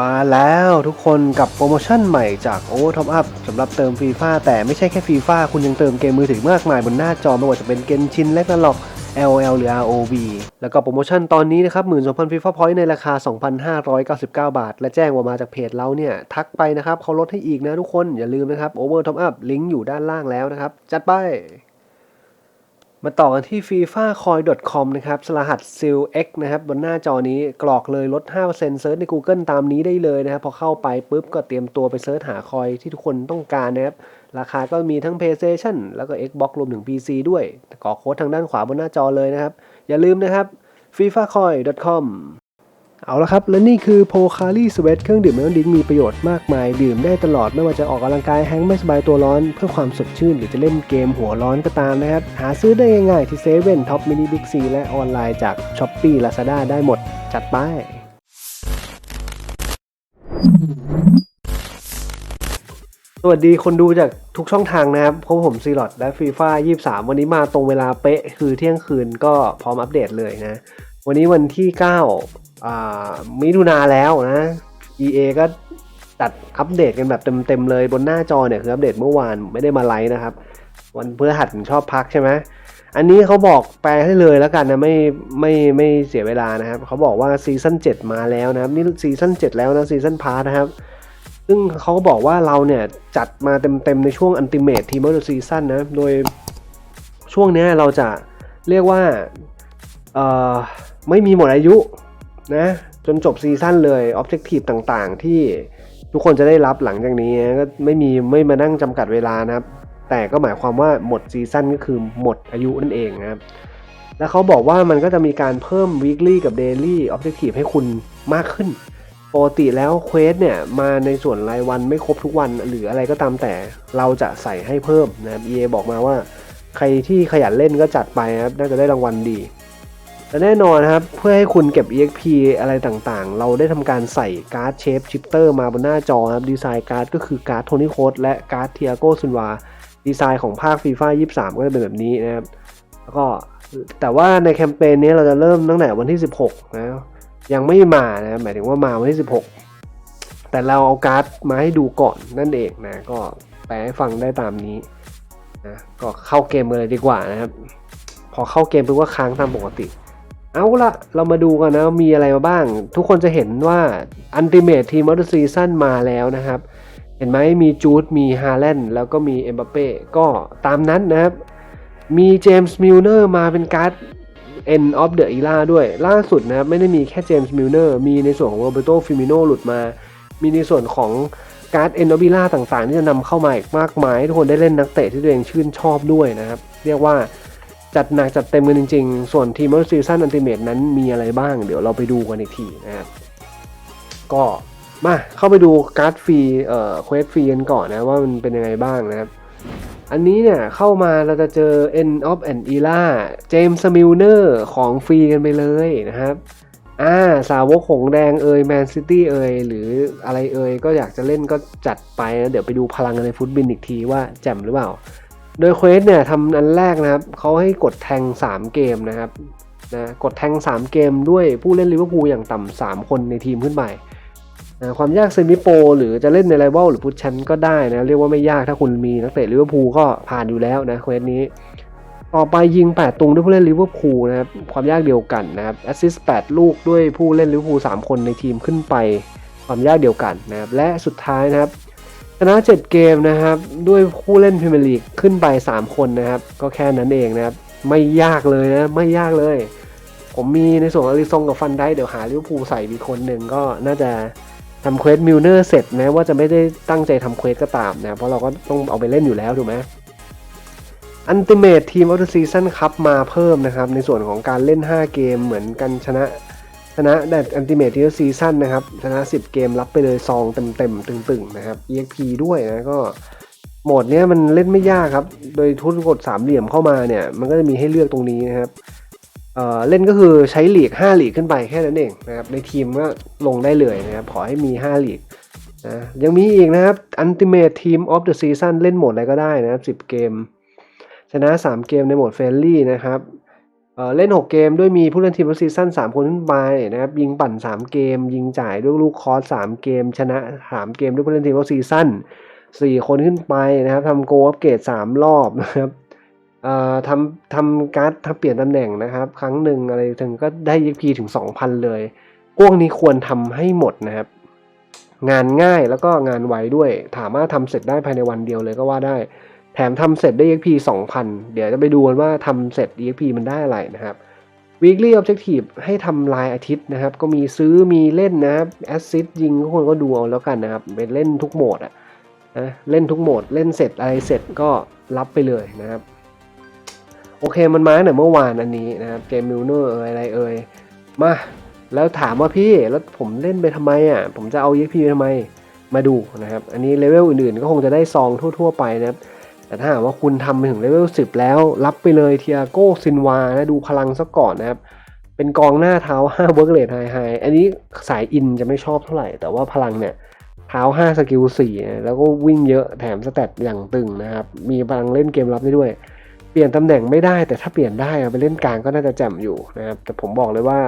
มาแล้วทุกคนกับโปรโมชั่นใหม่จาก Over Top Up สำหรับเติมฟีฟ่าแต่ไม่ใช่แค่ฟีฟ่าคุณยังเติมเกมมือถือมากมายบนหน้าจอไม่ว่าจะเป็นเกนชินและกันหลอก LOL หรือ ROV แล้วก็โปรโมชั่นตอนนี้นะครับ 12,000ฟีฟ่าพอยต์ในราคา 2,599 บาท และแจ้งว่ามาจากเพจเราเนี่ย ทักไปนะครับเขาลดให้อีกนะทุกคนอย่าลืมนะครับ Over Top Up ลิงก์อยู่ด้านล่างแล้วนะครับ จัดไป มาต่อกันที่ fifacoin.com นะครับสรหัส SILX นะครับบนหน้าจอนี้กรอกเลยลด 5%เซิร์ชใน Google ตามนี้ได้เลยนะครับ พอเข้าไปปุ๊บก็เตรียมตัวไปเซิร์ชหาคอยที่ทุกคนต้องการนะครับ ราคาก็มีทั้ง PlayStation แล้วก็ Xbox รวมถึง PC ด้วยกรอกโค้ดทางด้านขวาบนหน้าจอเลยนะครับ อย่าลืมนะครับ fifacoin.com เอาละครับ และนี่คือโพคา r ีส e a t เครื่องดื่มไม่ต้องดิ้งมีประโยชน์มากมาย ดื่มได้ตลอดไม่ว่าจะออกกำลังกายแฮงไม่สบายตัวร้อน เพื่อความสดชื่น หรือจะเล่นเกมหัวร้อนก็ตามนะครับ หาซื้อได้ง่ายๆที่เซเว่นท็อปมินิบิ๊กซีและออนไลน์จาก s h อ p e e Lazada ได้หมด จัดไปสวัสดีคนดูจากทุกช่องทางนะครับพบผมซีลอดและฟีฟ่า23 วันนี้มาตรงเวลาเป๊ะ คือเที่ยงคืนก็พร้อมอัปเดตเลยนะ วันนี้วันที่9อ่ามิถุนาแล้วนะ EA ก็จัดอัปเดตกันแบบเต็มๆเลยบนหน้าจอเนี่ยคืออัปเดตเมื่อวานไม่ได้มาไลฟ์นะครับ วันเพื่อหัดชอบพักใช่ไหมอันนี้เขาบอกแปลให้เลยแล้วกันนะไม่ไม่ไม่เสียเวลานะครับเขาบอกว่าซีซั่น7มาแล้วนะครับนี่ซีซั่น7แล้วนะซีซั่นพาร์นะครับซึ่งเขาก็บอกว่าเราเนี่ยจัดมาเต็มๆในช่วงอันติเมททีมอร์ซีซั่นนะโดยช่วงนี้เราจะเรียกว่าเอ่อ ไม่มีหมดอายุนะจนจบซีซั่นเลยออบเจกตีฟต่างๆ ที่ทุกคนจะได้รับหลังจากนี้ก็ไม่มีไม่มานั่งจำกัดเวลานะครับ แต่ก็หมายความว่าหมดซีซั่นก็คือหมดอายุนั่นเองนะครับ แล้วเขาบอกว่ามันก็จะมีการเพิ่ม weekly กับ daily objective ให้คุณมากขึ้นปกติแล้วเควสเนี่ยมาในส่วนรายวันไม่ครบทุกวันหรืออะไรก็ตามแต่เราจะใส่ให้เพิ่มนะครับ EA บอกมาว่า ใครที่ขยันเล่นก็จัดไปนะครับ น่าจะได้รางวัลดี และแน่นอนนะครับ เพื่อให้คุณเก็บ EXP อะไรต่างๆ เราได้ทำการใส่การ์ดเชฟชิปเตอร์มาบนหน้าจอครับดีไซน์การ์ดก็คือการ์ดโทนี่โคดและการ์ดเทียโกซุนวาดีไซน์ของภาคฟีฟ่า23 ก็จะเป็นแบบนี้นะครับ แล้วก็แต่ว่าในแคมเปญนี้เราจะเริ่มตั้งแต่วันที่ 16 นะยังไม่มานะหมายถึงว่ามาวันที่ 16 แต่เราเอาการ์ดมาให้ดูก่อนนั่นเองนะ ก็แปลให้ฟังได้ตามนี้นะก็เข้าเกมเลยดีกว่านะครับ พอเข้าเกมปุ๊บก็ค้างตามปกติ เอาละเรามาดูกันนะมีอะไรมาบ้าง ทุกคนจะเห็นว่า Ultimate Team of the Season มาแล้วนะครับ เห็นไหมมีจูดมีฮาแลนด์แล้วก็มีเอ็มบัปเป้ก็ตามนั้นนะครับ มีเจมส์มิลเนอร์มาเป็นการ์ด End of the Era ด้วย ล่าสุดนะครับ ไม่ได้มีแค่เจมส์มิลเนอร์มีในส่วนของโรเบโตฟิมิโนหลุดมา มีในส่วนของการ์ด End of Era ต่างๆ ที่จะนำเข้ามาอีกมากมาย ทุกคนได้เล่นนักเตะที่ตัวเองชื่นชอบด้วยนะครับ เรียกว่า จัดหนักจัดเต็มกันจริงๆ ส่วนทีมอ f ซีซั่นอันติเมตนั้นมีอะไรบ้าง เดี๋ยวเราไปดูกันอีกทีนะครับก็มาเข้าไปดูการ์ดฟรีเอ่อเควสฟรีกันก่อนนะว่ามันเป็นยังไงบ้างนะครับ อันนี้เนี่ยเข้ามาเราจะเจอ End of an Era เจมส์มิลเนอร์ของฟรีกันไปเลยนะครับอ่าสาวกหงแดงเอยแมนซิตี้เอยหรืออะไรเอยก็อยากจะเล่นก็จัดไปนะเดี๋ยวไปดูพลังกันในฟุตบินอีกทีว่าแจ่มหรือเปล่า โดยเควสเนี่ยทำอันแรกนะครับเขาให้กดแทง 3 เกมนะครับนะกดแทง 3 เกมด้วยผู้เล่นลิเวอร์พูลอย่างต่ำ3 คนในทีมขึ้นไปนะความยากเซมิโปรหรือจะเล่นในไ i เวลหรือพุชชันก็ได้นะ เรียกว่าไม่ยากถ้าคุณมีนักเตะลิเวอร์พูลก็ผ่านอยู่แล้วนะเควสนี้ ต่อไปยิง 8ตรงด้วยผู้เล่นลิเวอร์พูลนะครับความยากเดียวกันนะครับแอสซิสต์8ลูกด้วยผู้เล่นลิเวอร์พูล3คนในทีมขึ้นไป ความยากเดียวกันนะครับและสุดท้ายนะครับ ชนะ 7 เกมนะครับ ด้วยผู้เล่นพรีเมียร์ลีกขึ้นไป 3 คนนะครับ ก็แค่นั้นเองนะครับ ไม่ยากเลยนะ ไม่ยากเลย ผมมีในส่วนอลิซงกับฟันได้เดี๋ยวหาลิเวอร์พูลใส่อีกคนหนึ่งก็น่าจะทำเควสมิลเนอร์เสร็จแม้ว่าจะไม่ได้ตั้งใจทำเควสก็ตามนะเพราะเราก็ต้องเอาไปเล่นอยู่แล้วถูกไหมอันติเมททีมออฟเดอะซีซั่นคัพมาเพิ่มนะครับ ในส่วนของการเล่น 5 เกมเหมือนกันชนะ ชนะแดดอันติเมทเทีซีซั่นนะครับ ชนะ 10 เกมรับไปเลยซองเต็มๆ ตึงๆ นะครับ EXP ด้วยนะก็โหมดเนี้ยมันเล่นไม่ยากครับ โดยทุนกดสามเหลี่ยมเข้ามาเนี่ย มันก็จะมีให้เลือกตรงนี้นะครับเเล่นก็คือใช้หลีก 5 หลีกขึ้นไปแค่นั้นเองนะครับ ในทีมก็ลงได้เลยนะครับ ขอให้มี 5 หลีกนะยังมีอีกนะครับ Ultimate Team of the Season เล่นโหมดอะไรก็ได้นะครับ 10 เกม ชนะ 3 เกมในโหมดเฟรนลี่นะครับ เล่น 6 เกมด้วยมีผู้เล่นทีมละซีซั่น3 คนขึ้นไปนะครับยิงปั่น 3 เกม ยิงจ่ายด้วยลูกคอร์ส3เกม ชนะ 3 เกมด้วยผู้เล่นทีมละซีซั่น4 คนขึ้นไปนะครับทำโกอัปเกรด3รอบนะครับทำทำการ์ดทำเปลี่ยนตำแหน่งนะครับ ครั้งหนึ่งอะไรถึงก็ได้ EP ถึง 2,000 เลยพวกนี้ควรทำให้หมดนะครับ งานง่ายแล้วก็งานไวด้วย ถามว่าทำเสร็จได้ภายในวันเดียวเลยก็ว่าได้ ถมทำเสร็จได้ EXP 2,000 เดี๋ยวจะไปดูกันว่าทำเสร็จ EXP มันได้อะไรนะครับ weekly objective ให้ทำรายอาทิตย์นะครับ ก็มีซื้อมีเล่นนะครับ assist ยิงทุกคนก็ดูเอาแล้วกันนะครับไปเล่นทุกโหมดอะนะเล่นทุกโหมด เล่นเสร็จอะไรเสร็จก็รับไปเลยนะครับ โอเคมันมาตั้งแต่เมื่อวานอันนี้นะครับเกมมิลเนอร์เอ่ยอะไรเอ่ยมาแล้วถามว่าพี่แล้วผมเล่นไปทำไมอะผมจะเอา EXP ไปทำไมมาดูนะครับ อันนี้เลเวลอื่นๆ ก็คงจะได้ซองทั่ว ๆ ไปนะครับ แต่ถ้าหากว่าคุณทำไปถึงเลเวล 10 แล้ว รับไปเลยเทียโก้ซินวานะดูพลังซะก่อนนะครับ เป็นกองหน้าเท้า5เวิร์กเลทไฮไฮอันนี้สายอินจะไม่ชอบเท่าไหร่ แต่ว่าพลังเนี่ยเท้า 5 สกิล4นะแล้วก็วิ่งเยอะแถมสแตทอย่างตึงนะครับ มีพลังเล่นเกมรับได้ด้วย เปลี่ยนตำแหน่งไม่ได้ แต่ถ้าเปลี่ยนได้ไปเล่นกลางก็น่าจะแจ่มอยู่นะครับ แต่ผมบอกเลยว่า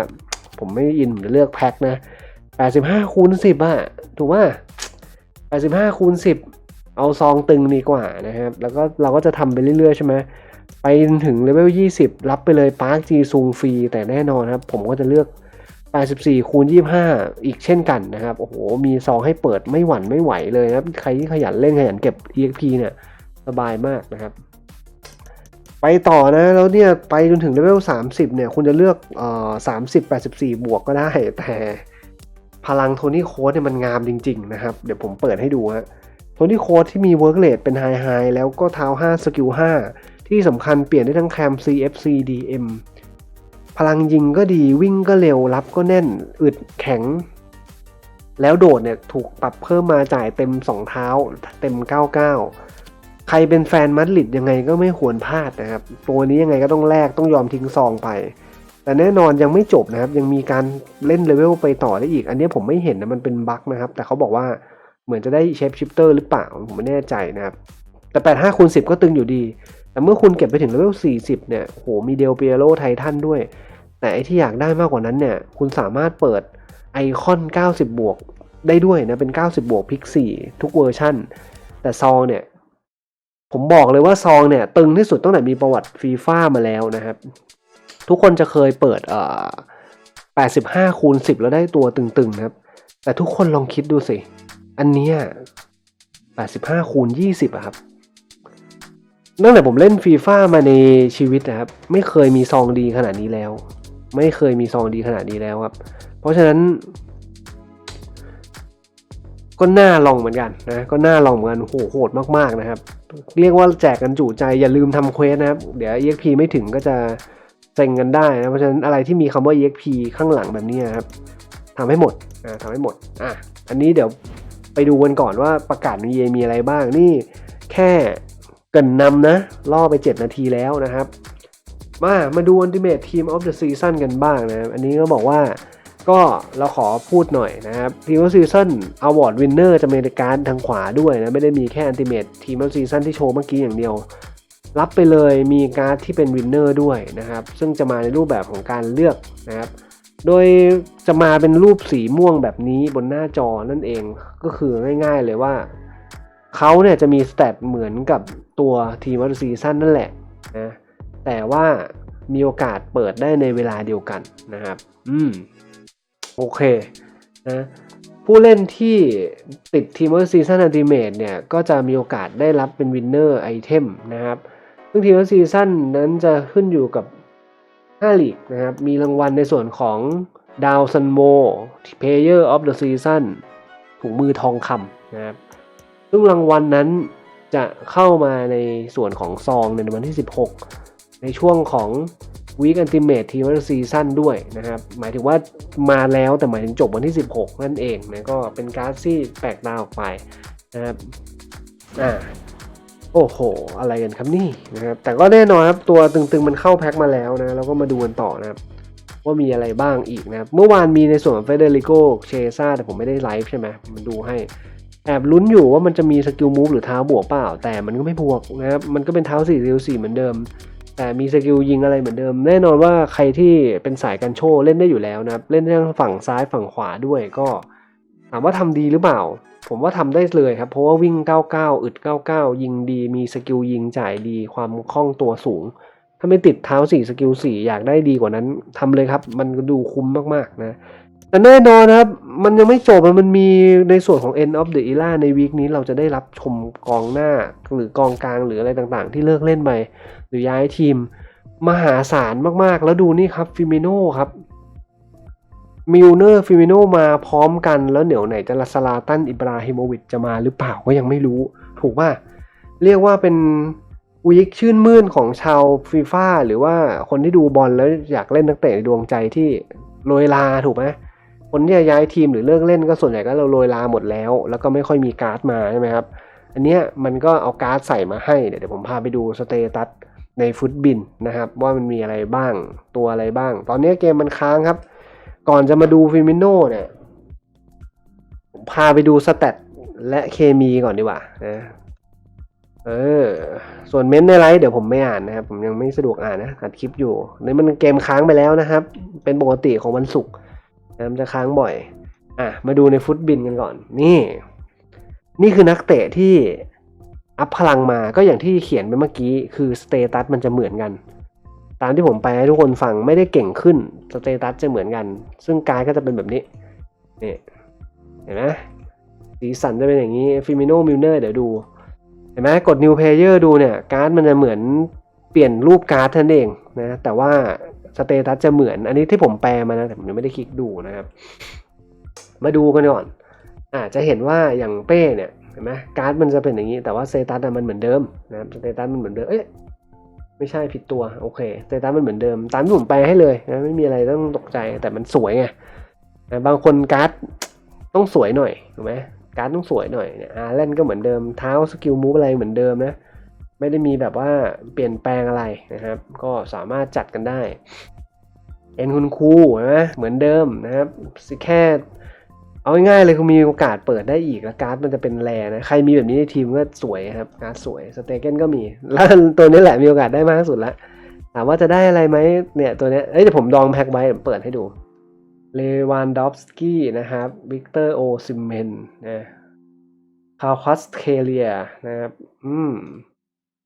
ผมไม่อินผมจะเลือกแพ็คนะ 85คูณ10อะถูกป่ะ85คูณ10 เอาซองตึงดีกว่านะครับ แล้วก็เราก็จะทำไปเรื่อยๆใช่ไหมไปถึงเลเวล 20 รับไปเลยปาร์คจีซุงฟรี แต่แน่นอนครับ ผมก็จะเลือก 84 คูณ 25 อีกเช่นกันนะครับ โอ้โห มีซองให้เปิดไม่หวั่นไม่ไหวเลยนะครับ ใครที่ขยันเล่นขยันเก็บ EXP เนี่ยสบายมากนะครับ ไปต่อนะแล้วเนี่ยไปจนถึงเลเวล 30 เนี่ยคุณจะเลือกเอ่อ30 84 บวกก็ได้ แต่พลังโทนี่โค้ดเนี่ยมันงามจริง ๆ นะครับ เดี๋ยวผมเปิดให้ดูฮะ โทนี่โค้ดที่มีเวิร์กเลทเป็นไฮไฮแล้วก็เท้า5สกิล5ที่สำคัญเปลี่ยนได้ทั้งแคม CFC DM พลังยิงก็ดีวิ่งก็เร็วรับก็แน่นอึดแข็ง แล้วโดดเนี่ยถูกปรับเพิ่มมาจ่ายเต็ม 2 เท้า เต็ม 99 ใครเป็นแฟนมัดริดยังไงก็ไม่ควรพลาดนะครับ ตัวนี้ยังไงก็ต้องแลกต้องยอมทิ้งซองไป แต่แน่นอนยังไม่จบนะครับ ยังมีการเล่นเลเวลไปต่อได้อีก อันนี้ผมไม่เห็นนะมันเป็นบั๊กนะครับ แต่เขาบอกว่า เหมือนจะได้เชฟชิปเตอร์หรือเปล่า ผมไม่แน่ใจนะครับ แต่ 85คูณ10 ก็ตึงอยู่ดี แต่เมื่อคุณเก็บไปถึงเลเวล 40 เนี่ยโหมีเดลเปียโรไททันด้วย แต่ไอที่อยากได้มากกว่านั้นเนี่ย คุณสามารถเปิดไอคอน 90 บวกได้ด้วยนะ เป็น 90 บวกพิก4ทุกเวอร์ชั่น แต่ซองเนี่ยผมบอกเลยว่าซองเนี่ยตึงที่สุดตั้งแต่มีประวัติฟีฟ่ามาแล้วนะครับ ทุกคนจะเคยเปิดเอ่อ85คูณ10 แล้วได้ตัวตึงๆนะครับ แต่ทุกคนลองคิดดูสิ อันเนี้ย85คูณ20อะครับตั้งแต่ผมเล่นฟีฟ่ามาในชีวิตนะครับ ไม่เคยมีซองดีขนาดนี้แล้ว ไม่เคยมีซองดีขนาดนี้แล้วครับ เพราะฉะนั้น ก็น่าลองเหมือนกันนะ ก็น่าลองเหมือนกันโหโหดมากๆนะครับ เรียกว่าแจกกันจุใจอย่าลืมทำเควสนะครับ เดี๋ยว EXP ไม่ถึงก็จะเซ็งกันได้นะ เพราะฉะนั้นอะไรที่มีคำว่า EXP ข้างหลังแบบนี้นะครับทำให้หมดอ่าทำให้หมดอะอันนี้เดี๋ยว ไปดูกันก่อนว่าประกาศมีมีอะไรบ้างนี่แค่เกินนำนะ ล่อไป 7 นาทีแล้วนะครับ มามาดู Ultimate Team of the Season กันบ้างนะอันนี้ก็บอกว่าก็เราขอพูดหน่อยนะครับ Team of Season Award Winner จะมีการทางขวาด้วยนะ ไม่ได้มีแค่ Ultimate Team of Season ที่โชว์เมื่อกี้อย่างเดียว รับไปเลยมีการ์ดที่เป็นวินเนอร์ด้วยนะครับ ซึ่งจะมาในรูปแบบของการเลือกนะครับ โดยจะมาเป็นรูปสีม่วงแบบนี้บนหน้าจอนั่นเองก็คือง่ายๆเลยว่า เขาเนี่ยจะมีสเตตเหมือนกับตัวทีมวัตซีซั่นนั่นแหละนะแต่ว่ามีโอกาสเปิดได้ในเวลาเดียวกันนะครับ อืม โอเคนะผู้เล่นที่ติดทีมวัตซีซั่นอัลติเมทเนี่ย ก็จะมีโอกาสได้รับเป็นวินเนอร์ไอเทมนะครับซึ่งทีมวัตซีซั่นนั้นจะขึ้นอยู่กับ 5ลีกนะครับ มีรางวัลในส่วนของดาวซันโม Player of the Season ถุงมือทองคำนะครับ ซึ่งรางวัลนั้นจะเข้ามาในส่วนของซองในวันที่ 16 ในช่วงของ Week Ultimate Team of the Season ด้วยนะครับ หมายถึงว่ามาแล้วแต่หมายถึงจบวันที่ 16 นั่นเองนะก็เป็นการ์ดที่แปลกตาออกไปนะครับอ่า โอ้โห อะไรกันครับนี่นะครับ แต่ก็แน่นอนครับตัวตึงๆมันเข้าแพ็คมาแล้วนะ แล้วก็มาดูกันต่อนะครับ ว่ามีอะไรบ้างอีกนะครับ เมื่อวานมีในส่วนของเฟเดริโกเชซ่าแต่ผมไม่ได้ไลฟ์ใช่ไหมมันดูให้ แอบลุ้นอยู่ว่ามันจะมีสกิลมูฟหรือเท้าบวกเปล่า แต่มันก็ไม่บวกนะครับ มันก็เป็นเท้า4เรียว4เหมือนเดิม แต่มีสกิลยิงอะไรเหมือนเดิม แน่นอนว่าใครที่เป็นสายกันโชเล่นได้อยู่แล้วนะครับ เล่นทั้งฝั่งซ้ายฝั่งขวาด้วยก็ ถามว่าทำดีหรือเปล่า ผมว่าทำได้เลยครับ เพราะว่าวิ่ง 99 อึด 99 ยิงดี มีสกิลยิงจ่ายดี ความคล่องตัวสูง ถ้าไม่ติดเท้า4สกิล4อยากได้ดีกว่านั้นทำเลยครับ มันดูคุ้มมากๆนะ แต่แน่นอนนะครับ มันยังไม่จบ มันมีในส่วนของ End of the Era ในวีคนี้เราจะได้รับชมกองหน้าหรือกองกลางหรืออะไรต่างๆ ที่เลิกเล่นไปหรือย้ายทีมมหาศาลมากๆ แล้วดูนี่ครับฟิเมโน่ครับ มิลเนอร์ฟิมิโนมาพร้อมกันแล้วเดี๋ยวไหนจะลาซาลาตันอิบราฮิโมวิชจะมาหรือเปล่าก็ยังไม่รู้ ถูกป่ะเรียกว่าเป็นวีคชื่นมื่นของชาวฟีฟ่าหรือว่าคนที่ดูบอลแล้วอยากเล่นนักเตะในดวงใจที่โรยลาถูกไหมคนที่จะย้ายทีมหรือเลิกเล่นก็ส่วนใหญ่ก็เราโรยลาหมดแล้ว แล้วก็ไม่ค่อยมีการ์ดมาใช่ไหมครับ อันเนี้ยมันก็เอาการ์ดใส่มาให้ เดี๋ยวผมพาไปดูสเตตัสในฟุตบินนะครับ ว่ามันมีอะไรบ้างตัวอะไรบ้าง ตอนนี้เกมมันค้างครับ ก่อนจะมาดูฟิมิโน่เนี่ยผมพาไปดูสแตทและเคมีก่อนดีกว่านะเออ ส่วนเม้นในไลฟ์เดี๋ยวผมไม่อ่านนะครับ ผมยังไม่สะดวกอ่านนะอัดคลิปอยู่นี่มันเกมค้างไปแล้วนะครับ เป็นปกติของวันศุกร์นะมันจะค้างบ่อย อะ มาดูในฟุตบินกันก่อน นี่ นี่คือนักเตะที่อัพพลังมาก็อย่างที่เขียนไปเมื่อกี้ คือสเตตัสมันจะเหมือนกัน ตามที่ผมไปให้ทุกคนฟังไม่ได้เก่งขึ้นสเตตัสจะเหมือนกัน ซึ่งกายก็จะเป็นแบบนี้นี่เห็นไหมสีสันจะเป็นอย่างนี้ฟิมิโนมิลเนอร์เดี๋ยวดู เห็นไหมกด New Player ดูเนี่ย การ์ดมันจะเหมือนเปลี่ยนรูปการ์ดท่านั้นเองนะแต่ว่าสเตตัสจะเหมือนอันนี้ที่ผมแปลมานะแต่ผมยังไม่ได้คลิกดูนะครับ มาดูกันก่อนอาจะเห็นว่าอย่างเป้เนี่ยเห็นไหมการ์ดมันจะเป็นอย่างนี้ แต่ว่าสเตตัสมันเหมือนเดิมนะครับสเตตัสมันเหมือนเดิมเอ๊ะ ไม่ใช่ผิดตัวโอเคสเตตัสมันเหมือนเดิม ตามที่ผมแปให้เลยนะไม่มีอะไรต้องตกใจแต่มันสวยไงนะบางคนการ์ดต้องสวยหน่อยถูกไหมการ์ดต้องสวยหน่อยเนี่ยอาร์เล่นก็เหมือนเดิมเท้าสกิลมูฟอะไรเหมือนเดิมนะไม่ได้มีแบบว่าเปลี่ยนแปลงอะไรนะครับ ก็สามารถจัดกันได้เอ็นคุณครูนะเหมือนเดิมนะครับแค่ เอาง่ายๆเลยคือมีโอกาสเปิดได้อีกแล้วการ์ดมันจะเป็นแรนะใครมีแบบนี้ในทีมก็สวยครับการ์ดสวยสเตเกนก็มี แล้วตัวนี้แหละมีโอกาสได้มากที่สุดละถามว่าจะได้อะไรไหมเนี่ยตัวเนี้ยเอ้ยเดี๋ยวผมดองแพ็คไว้เปิดให้ดูเลวานดอฟสกี้นะครับวิกเตอร์โอซิมเมนนะคาคัสเคเลียนะครับอืม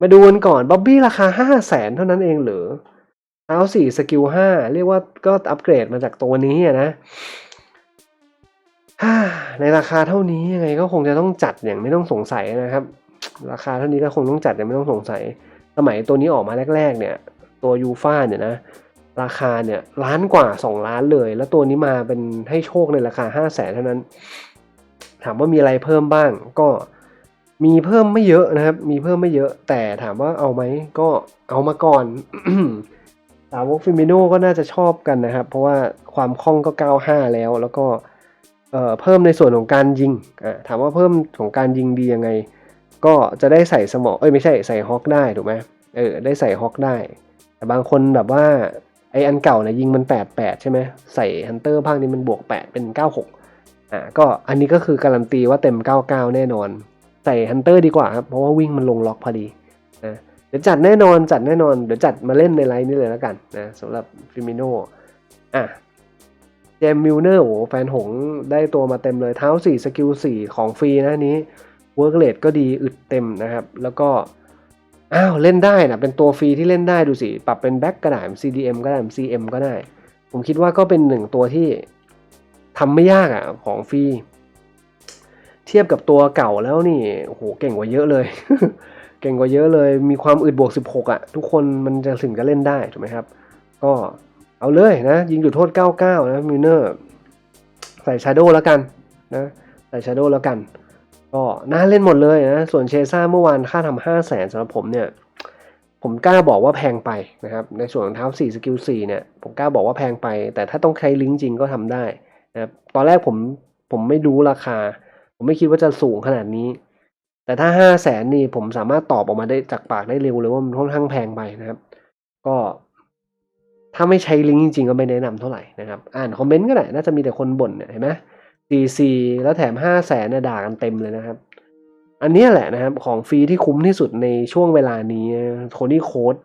มาดูกันก่อนบ๊อบบี้ราคาห้าแสนเท่านั้นเองหรือเอาสี่สกิลห้าเรียกว่าก็อัปเกรดมาจากตัวนี้นะ ในราคาเท่านี้ยังไงก็คงจะต้องจัดอย่างไม่ต้องสงสัยนะครับ ราคาเท่านี้ก็คงต้องจัดอย่างไม่ต้องสงสัย สมัยตัวนี้ออกมาแรก ๆ เนี่ย ตัวยูฟาเนี่ยนะราคาเนี่ยล้านกว่า 2 ล้านเลย แล้วตัวนี้มาเป็นให้โชคในราคา 5 0 0แสนเท่านั้น ถามว่ามีอะไรเพิ่มบ้าง ก็มีเพิ่มไม่เยอะนะครับ มีเพิ่มไม่เยอะ แต่ถามว่าเอาไหมก็เอามาก่อนสาวกฟิมิโนก็น่าจะชอบกันนะครับ เพราะว่าความคล่องก็ 95 แล้วแล้วก็ เอ่อเพิ่มในส่วนของการยิงอ่าถามว่าเพิ่มของการยิงดียังไง ก็จะได้ใส่สมองเอ้ยไม่ใช่ใส่ฮอกได้ถูกไหมเออได้ใส่ฮอกได้ แต่บางคนแบบว่าไออันเก่าเนี่ยยิงมัน 8 8 ใช่ไหมใส่ฮันเตอร์ภาคนี้มันบวก 8 เป็น 96อ่าก็อันนี้ก็คือการันตีว่าเต็ม 99 แน่นอน ใส่ฮันเตอร์ดีกว่าครับ เพราะว่าวิ่งมันลงล็อกพอดีนะเดี๋ยวจัดแน่นอนจัดแน่นอน เดี๋ยวจัดมาเล่นในไลน์นี้เลยแล้วกันนะสำหรับฟิมิโนอะ มมิลเนอร์โอ้โหแฟนหงได้ตัวมาเต็มเลยเท้า 4 สกิล 4 ของฟรีนะนนี้เวิร์กเลดก็ดีอึดเต็มนะครับ แล้วก็อ้าวเล่นได้นะเป็นตัวฟรีที่เล่นได้ดูสิ ปรับเป็นแบ็กก็ได้ CDM ก็ได้ CM ก็ได้ ผมคิดว่าก็เป็นหนึ่งตัวที่ทำไม่ยากอะ่ะของฟรีเทียบกับตัวเก่าแล้วนี่โอ้โหเก่งกว่าเยอะเลย เก่งกว่าเยอะเลย มีความอึดบวก 16อะ่ะ ทุกคนมันจะถึงจะเล่นได้ถูกไหมครับ ก็ เอาเลยนะ ยิงจุดโทษ 99 นะมิลเนอร์ ใส่ชาโดแล้วกันนะใส่ชาโดแล้วกัน ก็น่าเล่นหมดเลยนะ ส่วนเชซ่าเมื่อวานค่าทำห้าแสนสำหรับผมเนี่ย ผมกล้าบอกว่าแพงไปนะครับ ในส่วนของเท้า4สกิล4เนี่ย ผมกล้าบอกว่าแพงไป แต่ถ้าต้องใช้ลิงก์จริงก็ทำได้นะครับตอนแรกผมผมไม่รู้ราคา ผมไม่คิดว่าจะสูงขนาดนี้ แต่ถ้าห้าแสนนี่ผมสามารถตอบออกมาได้จากปากได้เร็วเลยว่ามันค่อนข้างแพงไปนะครับ ก็ ถ้าไม่ใช้ลิงก์จริงๆ ก็ไม่แนะนำเท่าไหร่นะครับ อ่านคอมเมนต์ก็ได้น่าจะมีแต่คนบ่นเนี่ยเห็นไหม CC แล้วแถม5 0 0แสนเนี่ยด่ากันเต็มเลยนะครับ อันนี้แหละนะครับ ของฟรีที่คุ้มที่สุดในช่วงเวลานี้โทนี่โค้ด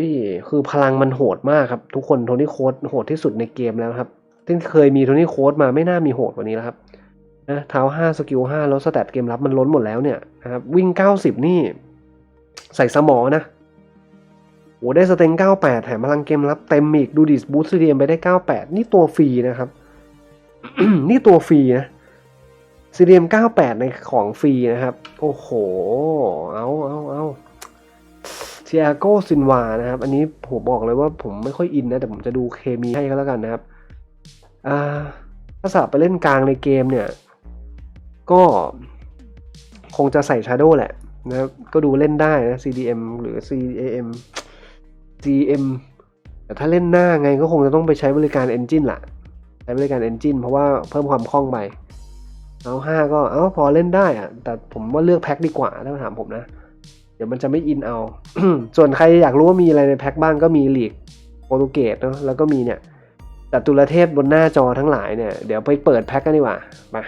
ยคือพลังมันโหดมากครับ ทุกคนโทนี่โค้ดโหดที่สุดในเกมแล้วครับที่เคยมีโทนี่โค้ดมาไม่น่ามีโหดกว่านี้แล้วครับนะเท้าห้าสกิลห้าแล้วสแตทเกมรับมันล้นหมดแล้วเนี่ยนะครับวิ่งเก้าสิบนี่ ใส่สมอนะ โอ้ได้สเต็งเก้าแปดแถมพลังเกมรับเต็มอีกดูดิสบูสเดียมไปได้เก้าแปดนี่ตัวฟรีนะครับ นี่ตัวฟรีนะซีเรียม 98 ในของฟรีนะครับ โอ้โห เอาเอาเอาเทียโกซินวานะครับ อันนี้ผมบอกเลยว่าผมไม่ค่อยอินนะ แต่ผมจะดูเคมีให้ก็แล้วกันนะครับ อ่าถ้าสับไปเล่นกลางในเกมเนี่ย ก็คงจะใส่ Shadow แหละนะครับ ก็ดูเล่นได้นะ CDM หรือ CAM GM แต่ถ้าเล่นหน้าไงก็คงจะต้องไปใช้บริการ Engine ละใช้บริการ Engine เพราะว่าเพิ่มความคล่องไปเอาห้าก็เอ้าพอเล่นได้อะแต่ผมว่าเลือกแพ็คดีกว่าถ้าถามผมนะ เดี๋ยวมันจะไม่อินเอา ส่วนใครอยากรู้ว่ามีอะไรในแพ็คบ้างก็มีลีกโปรตุเกสเนาะแล้วก็มีเนี่ยแต่ตุลเทพบนหน้าจอทั้งหลายเนี่ยเดี๋ยวไปเปิดแพ็คกันดีกว่ามา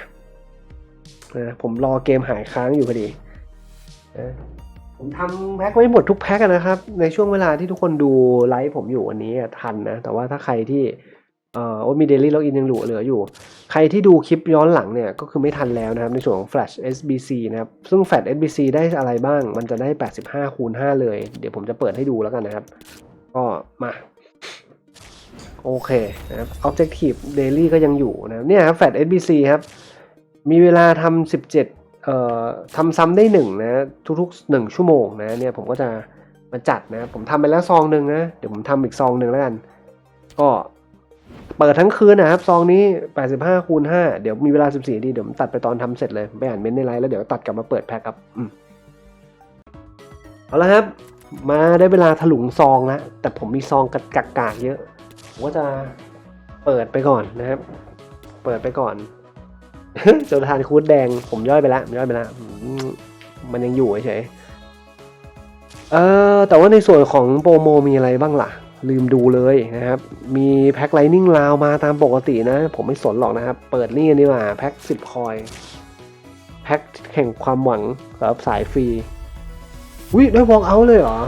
นะผมรอเกมหายค้างอยู่พอดีนะ ผมทำแพ็คไว้หมดทุกแพ็คนะครับ ในช่วงเวลาที่ทุกคนดูไลฟ์ผมอยู่วันนี้ทันนะ แต่ว่าถ้าใครที่เอ่อโอมีเดลี่ล็อกอินยังเหลืออยู่ ใครที่ดูคลิปย้อนหลังเนี่ย ก็คือไม่ทันแล้วนะครับ ในส่วนของ Flash SBC นะครับ ซึ่ง Flash SBC ได้อะไรบ้าง มันจะได้ 85คูณ5เลย เดี๋ยวผมจะเปิดให้ดูแล้วกันนะครับ ก็มา โอเคนะครับ Objective Daily ก็ยังอยู่นะเนี่ยครับ Flash SBC ครับ มีเวลาทำ17เอ่อ ทำซ้ำได้หนึ่งนะทุกๆ1ชั่วโมงนะเนี่ยผมก็จะมาจัดนะผมทำไปแล้วซองหนึ่งนะเดี๋ยวผมทำอีกซองหนึ่งแล้วกัน ก็เปิดทั้งคืนนะครับซองนี้ 85คูณ5เดี๋ยวมีเวลา 14นาทีเดี๋ยวผมตัดไปตอนทำเสร็จเลยไปอ่านเมนในไลน์แล้วเดี๋ยวตัดกลับมาเปิดแพ็คครับอืมเอาละครับ มาได้เวลาถลุงซองแล้วแต่ผมมีซองกักกากเยอะ ผมก็จะเปิดไปก่อนนะครับ เปิดไปก่อน โจทานคูดแดง ผมย่อยไปแล้วย่อยไปแล้วมันยังอยู่เฉยเออแต่ว่าในส่วนของโปรโมมีอะไรบ้างล่ะ ลืมดูเลยนะครับ มีแพ็คไลนิ่งลาวมาตามปกตินะ ผมไม่สนหรอกนะครับ เปิดนี่กันดีกว่าแพ็คสิบคอย แพ็คแห่งความหวังสำหรับสายฟรีวิได้วอล์กเอาเลยเหรอ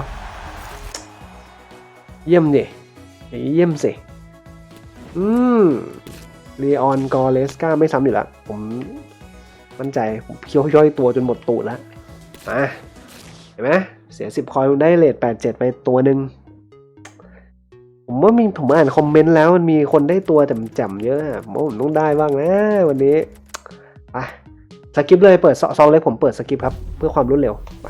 เยี่ยมดิเยี่ยมสิ อืม ลีออนกอเลสกาไม่ซ้ำอยู่แล้วผมมั่นใจ ผมเคี้ยวย่อยตัวจนหมดตูดแล้วมาเห็นไหมเสียสิบคอยได้เลทแปดเจ็ดไปตัวหนึ่งผมว่ามีผมอ่านคอมเมนต์แล้วมันมีคนได้ตัวแจ่มๆเยอะผมว่าผมต้องได้บ้างนะวันนี้ไปสกิปเลยเปิดซองเล็กผมเปิดสกิปครับ เพื่อความรวดเร็วไป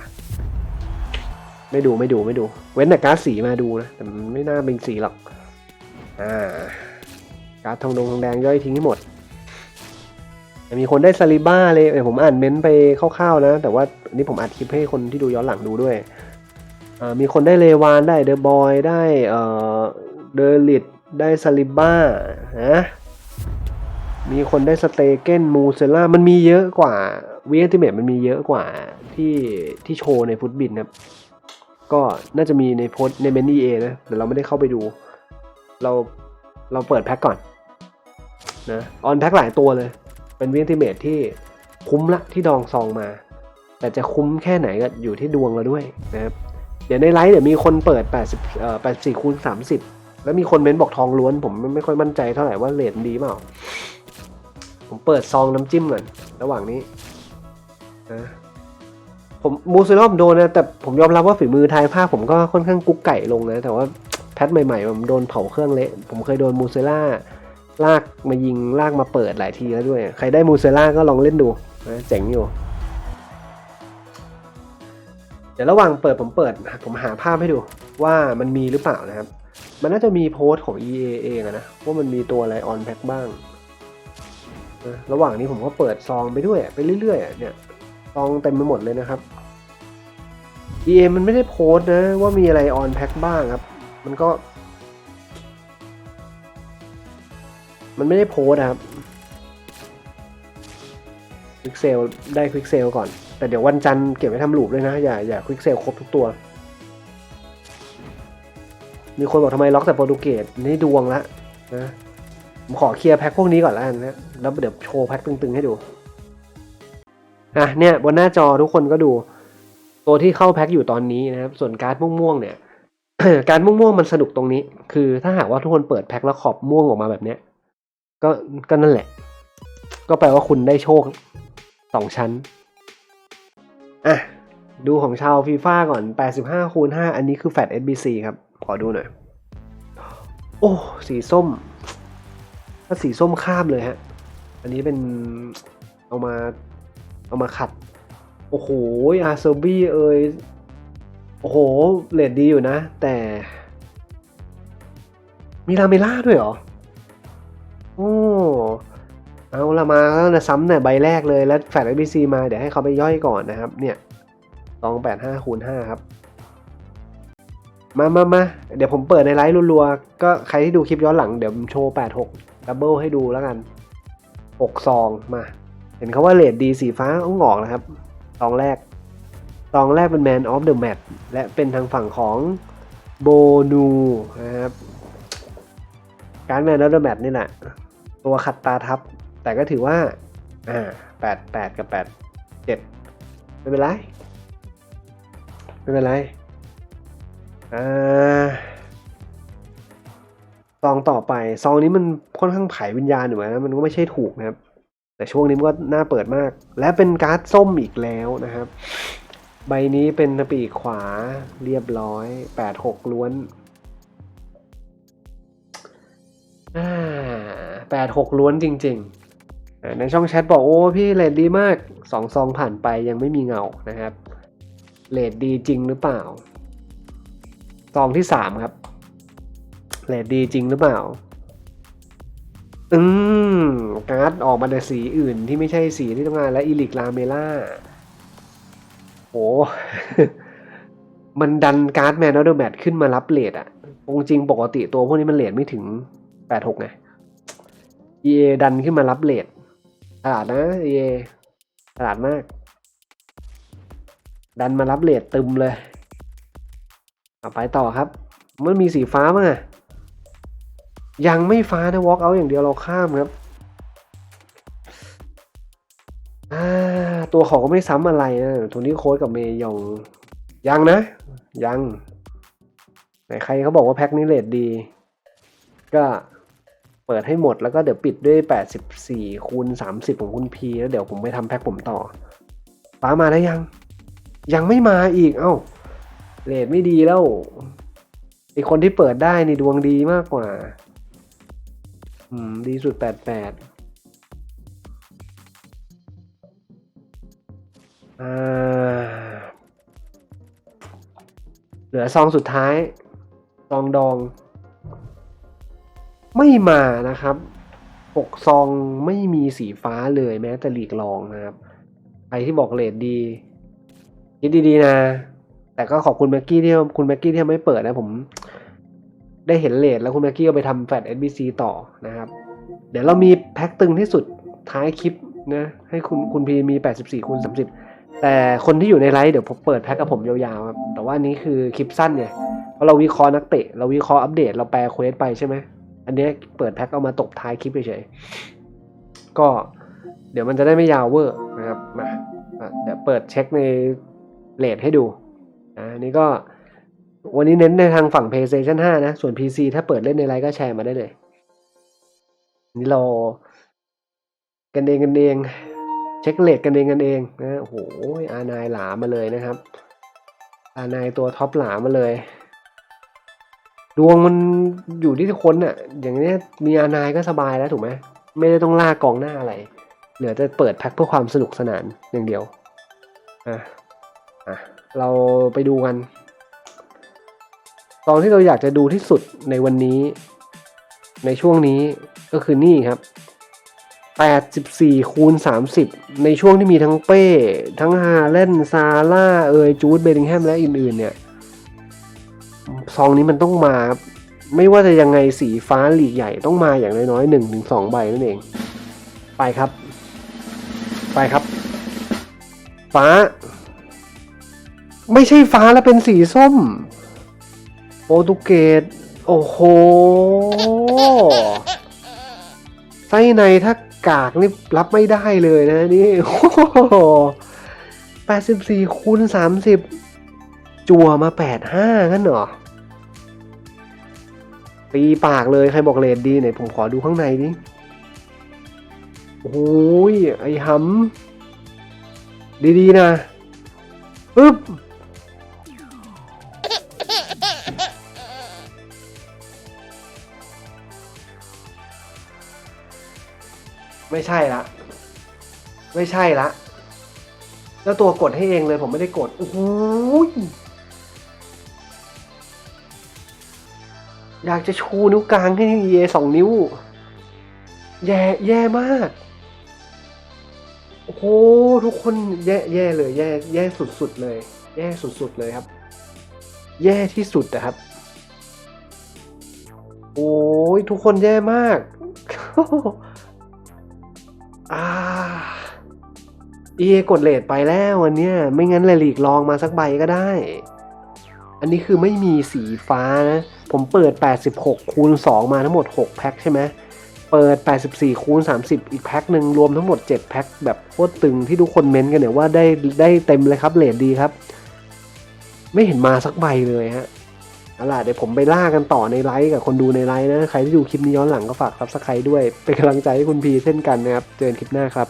ไม่ดูไม่ดูไม่ดู เว้นแต่การ์ดสีมาดูนะแต่มันไม่น่าเป็นสีหรอกอ่า การ์ดทองดงทองแดงย่อยทิ้งให้หมด มีคนได้ซาลิบ้าเลยเออผมอ่านเม้นต์ไปคร่าวๆนะ แต่ว่าอันนี้ผมอัดคลิปให้คนที่ดูย้อนหลังดูด้วย มีคนได้เลวานได้เดอะบอยได้เอ่อเดอลิดได้ซาลิบ้านะมีคนได้สเตเกนมูเซล่ามันมีเยอะกว่าวีเอนติเมตมันมีเยอะกว่าที่ที่โชว์ในฟุตบินครับ ก็น่าจะมีในโพสในเมนนี่เอนะแต่เราไม่ได้เข้าไปดู เราเราเปิดแพ็คก่อน นะออนแพ็คหลายตัวเลย เป็นวีเอนติเมตที่คุ้มละที่ดองซองมา แต่จะคุ้มแค่ไหนก็อยู่ที่ดวงเราด้วยนะครับเดี๋ยวในไลฟ์เดี๋ยวมีคนเปิด 80เอ่อ84คูณ30 แล้วมีคนเม้นบอกทองล้วน ผมไม่ค่อยมั่นใจเท่าไหร่ว่าเลทดีเปล่า ผมเปิดซองน้ำจิ้มก่อนระหว่างนี้นะผมมูซิลอมโดนนะแต่ผมยอมรับว่าฝีมือไทยภาคผมก็ค่อนข้างกุ๊กไก่ลงนะ แต่ว่าแพทใหม่ๆผมโดนเผาเครื่องเละ ผมเคยโดนมูเซล่า ลากมายิงลากมาเปิดหลายทีแล้วด้วย ใครได้มูเซล่าก็ลองเล่นดูนะเจ๋งอยู่ เดี๋ยวระหว่างเปิดผมเปิด ผมหาภาพให้ดูว่ามันมีหรือเปล่านะครับ มันน่าจะมีโพสต์ของ EA เองอะนะ ว่ามันมีตัวอะไรออนแพ็คบ้างนะระหว่างนี้ผมก็เปิดซองไปด้วย ไปเรื่อยๆเนี่ยซองเต็มไปหมดเลยนะครับ EA มันไม่ได้โพสต์นะว่ามีอะไรออนแพ็คบ้างครับ มันก็ มันไม่ได้โพสครับควิกเซลได้ควิกเซลก่อน แต่เดี๋ยววันจันทร์เก็บไว้ทำลูปด้วยนะ อย่าอย่าควิกเซลครบทุกตัว มีคนบอกทำไมล็อกแต่โปรตุเกสนี่ดวงละนะผมขอเคลียร์แพ็คพวกนี้ก่อนแล้วกันนะ แล้วเดี๋ยวโชว์แพ็คตึงๆให้ดู อะเนี่ยบนหน้าจอทุกคนก็ดู ตัวที่เข้าแพ็คอยู่ตอนนี้นะครับ ส่วนการ์ดม่วงๆเนี่ย การม่วงๆมันสนุกตรงนี้ คือถ้าหากว่าทุกคนเปิดแพ็คแล้วขอบม่วงออกมาแบบเนี้ย ก็ก็นั่นแหละ ก็แปลว่าคุณได้โชคสองชั้น อะ ดูของชาวฟีฟ่าก่อน 85คูณ5อันนี้คือแฟต SBC ครับ ขอดูหน่อย โอ้ สีส้ม ถ้าสีส้มข้ามเลยฮะ อันนี้เป็นเอามาเอามาขัด โอ้โหอาเซอร์บี้เอยโอ้โหเลดดีอยู่นะ แต่ มีลาเมล่าด้วยเหรอ โอ้เอาละมาแล้วนะซ้ำเนี่ยใบแรกเลยแล้วแฟลช ABC มาเดี๋ยวให้เขาไปย่อยก่อนนะครับ เนี่ยสองแปดห้าคูณห้าครับ มามามาเดี๋ยวผมเปิดในไลฟ์รัวๆ ก็ใครที่ดูคลิปย้อนหลังเดี๋ยวผมโชว์แปดหกดับเบิลให้ดูแล้วกันหกซองมา เห็นเขาว่าเลดดีสีฟ้าต้องงอกนะครับซองแรกซองแรกเป็น Man of the Match และเป็นทางฝั่งของโบนูนะครับการ Man of the Match นี่แหละ ตัวขัดตาทับ แต่ก็ถือว่า อ่าแปดแปดกับแปดเจ็ดไม่เป็นไร ไม่เป็นไร อ่าซองต่อไปซองนี้มันค่อนข้างไผ่วิญญาณอยู่นะมันก็ไม่ใช่ถูกนะครับ แต่ช่วงนี้มันก็น่าเปิดมาก และเป็นการ์ดส้มอีกแล้วนะครับ ใบนี้เป็นปีกขวาเรียบร้อยแปดหกล้วน อ่าแปดหกล้วนจริง ๆ ในช่องแชทบอกโอ้พี่เลดดีมากสองซองผ่านไปยังไม่มีเงานะครับเลดดีจริงหรือเปล่า ซองที่สามครับเลดดีจริงหรือเปล่า อืมการ์ดออกมาในสีอื่นที่ไม่ใช่สีที่ต้องการและอีลิกลาเมล่าโห มันดันการ์ดแมนนอร์แมทขึ้นมารับเลทอะองจริงปกติตัวพวกนี้มันเลทไม่ถึง แปดหกไง EA ดันขึ้นมารับเลทตลาดนะ EA ตลาดมาก ดันมารับเลทตึมเลยเอาไปต่อครับ มันมีสีฟ้ามั้งอะยังไม่ฟ้านะ walk out อย่างเดียวเราข้ามครับตัวเขาก็ไม่ซ้ำอะไรนะโทนี่โค้ดกับเมยองยังนะ ยังไหนใครเขาบอกว่าแพ็คนี้เลทดี ก็ เปิดให้หมดแล้วก็เดี๋ยวปิดด้วย 84คูณ30 ของคุณพีแล้วเดี๋ยวผมไปทำแพ็คผมต่อป้ามาได้ยัง ยังไม่มาอีกเอ้าเลทไม่ดีแล้วไอคนที่เปิดได้นี่ดวงดีมากกว่า อืม ดีสุด 88อ่าเหลือซองสุดท้าย ซองดอง ไม่มานะครับปกซองไม่มีสีฟ้าเลยแม้แต่หลีกรองนะครับใครที่บอกเลดดีคิดดีๆนะ แต่ก็ขอบคุณแม็กกี้ที่คุณแม็กกี้ที่ไม่เปิดนะผม ได้เห็นเลดแล้วคุณแม็กกี้เอาไปทำแฟลช SBC ต่อนะครับ เดี๋ยวเรามีแพ็คตึงที่สุดท้ายคลิปนะให้คุณคุณพีมี 84คูณ30 แต่คนที่อยู่ในไลฟ์เดี๋ยวผมเปิดแพ็คกับผมยาวๆครับแต่ว่านี้คือคลิปสั้นเนี่ยเพราะเราวิเคราะห์นักเตะเราวิเคราะห์อัปเดตเราแปลเควสไปใช่ไหม อันเนี้ยเปิดแพ็คเอามาตบท้ายคลิปเฉยๆก็เดี๋ยวมันจะได้ไม่ยาวเวอร์นะครับมาเดี๋ยวเปิดเช็คในเลทให้ดูอันนี้ก็วันนี้เน้นในทางฝั่ง PlayStation 5 นะ ส่วน PC ถ้าเปิดเล่นในไลน์ก็แชร์มาได้เลย นี่เรากันเองกันเองเช็คเลทกันเองกันเองนะโอ้โหอานายหลามาเลยนะครับ อานายตัวท็อปหลามาเลย ดวงมันอยู่ที่คนอะอย่างนี้มีอานายก็สบายแล้วถูกไหมไม่ได้ต้องล่ากองหน้าอะไร เหลือจะเปิดแพ็คเพื่อความสนุกสนานอย่างเดียวอะอะเราไปดูกัน ตอนที่เราอยากจะดูที่สุดในวันนี้ ในช่วงนี้ก็คือนี่ครับ 84 คูณ 30 ในช่วงที่มีทั้งเป้ ทั้งฮาเล่นซาร่า เอยจูดเบลิงแฮมและอื่นๆเนี่ย ซองนี้มันต้องมา ไม่ว่าจะยังไงสีฟ้าหลีกใหญ่ต้องมาอย่างน้อยๆหนึ่งถึงสองใบนั่นเอง ไปครับ ไปครับ ฟ้า ไม่ใช่ฟ้าแล้วเป็นสีส้ม โปรตุเกสโอ้โหไส้ในถ้ากากนี่รับไม่ได้เลยนะนี่โอ้โหแปดสิบสี่คูณสามสิบ จั่วมาแปดห้ากันเหรอตีปากเลย ใครบอกเลดดีไหนผมขอดูข้างในดิโอ้ยไอ้หำดีๆนะปึ๊บไม่ใช่ละ ไม่ใช่ละ แล้วตัวกดให้เองเลยผมไม่ได้กด โอ้โห อยากจะชูนิ้วกลางให้เอสองนิ้ว แย่แย่มาก โอ้โหทุกคนแย่แย่เลย แย่แย่สุดๆเลย แย่สุดๆเลยครับ แย่ที่สุดนะครับ โอ้ยทุกคนแย่มากอ่าเอกดเลทไปแล้ววันเนี้ยไม่งั้นเลยหลีกลองมาสักใบก็ได้ อันนี้คือไม่มีสีฟ้านะ ผมเปิด 86 คูณ 2 มาทั้งหมด 6 แพ็คใช่ไหม เปิด 84 คูณ 30 อีกแพ็คหนึ่งรวมทั้งหมด 7 แพ็คแบบโคตรตึงที่ทุกคนเม้นต์กันเนี่ยว่าได้ได้เต็มเลยครับเลทดีครับ ไม่เห็นมาสักใบเลยฮะเอาล่ะเดี๋ยวผมไปล่ากันต่อในไลฟ์กับคนดูในไลฟ์นะ ใครที่ดูคลิปนี้ย้อนหลังก็ฝากซับสไครต์ด้วย เป็นกำลังใจให้คุณพีเช่นกันนะครับ เจอกันคลิปหน้าครับ